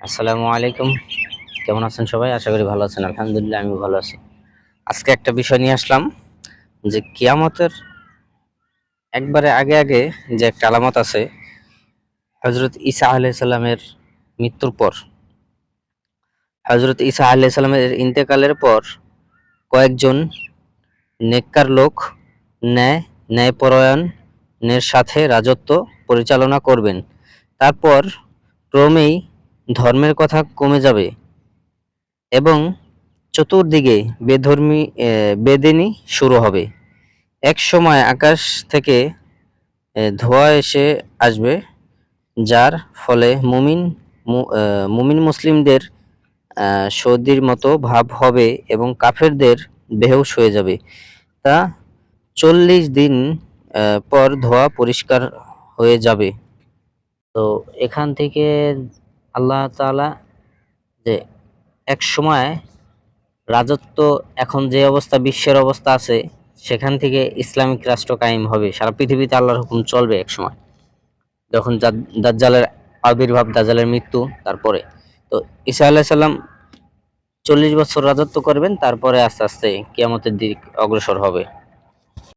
আসসালামু আলাইকুম। কেমন আছেন সবাই? আশা করি ভালো আছেন। আলহামদুলিল্লাহ আমি ভালো আছি। আজকে একটা বিষয় নিয়ে আসলাম যে কিয়ামতের একবারে আগে আগে যে একটা আলামত আছে হজরত ঈসা আলাইসাল্লামের মৃত্যুর পর। হজরত ঈসা আলাইসাল্লামের ইন্তেকালের পর কয়েকজন নেককার লোক ন্যায় ন্যায়পরায়ণের সাথে রাজত্ব পরিচালনা করবেন। তারপর ক্রমেই ধর্মের কথা কমে যাবে এবং চতুর্দিকে বেধর্মী বেদিনী শুরু হবে। এক সময় আকাশ থেকে ধোঁয়া এসে আসবে, যার ফলে মুমিন মুমিন মুসলিমদের সর্দির মতো ভাব হবে এবং কাফেরদের বেহুশ হয়ে যাবে। তা চল্লিশ দিন পর ধোঁয়া পরিষ্কার হয়ে যাবে। তো এখান থেকে আল্লাহ তাআলা যে এক সময় রাজত্ব এখন যে অবস্থা, বিশ্বের অবস্থা আছে, সেখান থেকে ইসলামিক রাষ্ট্র কায়েম হবে। সারা পৃথিবীতে আল্লাহর হুকুম চলবে এক সময়। যখন দাজ- দাজ্জালের আবির্ভাব, দাজ্জালের মৃত্যু, তারপরে। তো ঈসা আলাইহিস সালাম চল্লিশ বছর রাজত্ব করবেন, তারপরে আস্তে আস্তে কিয়ামতের দিক অগ্রসর হবে।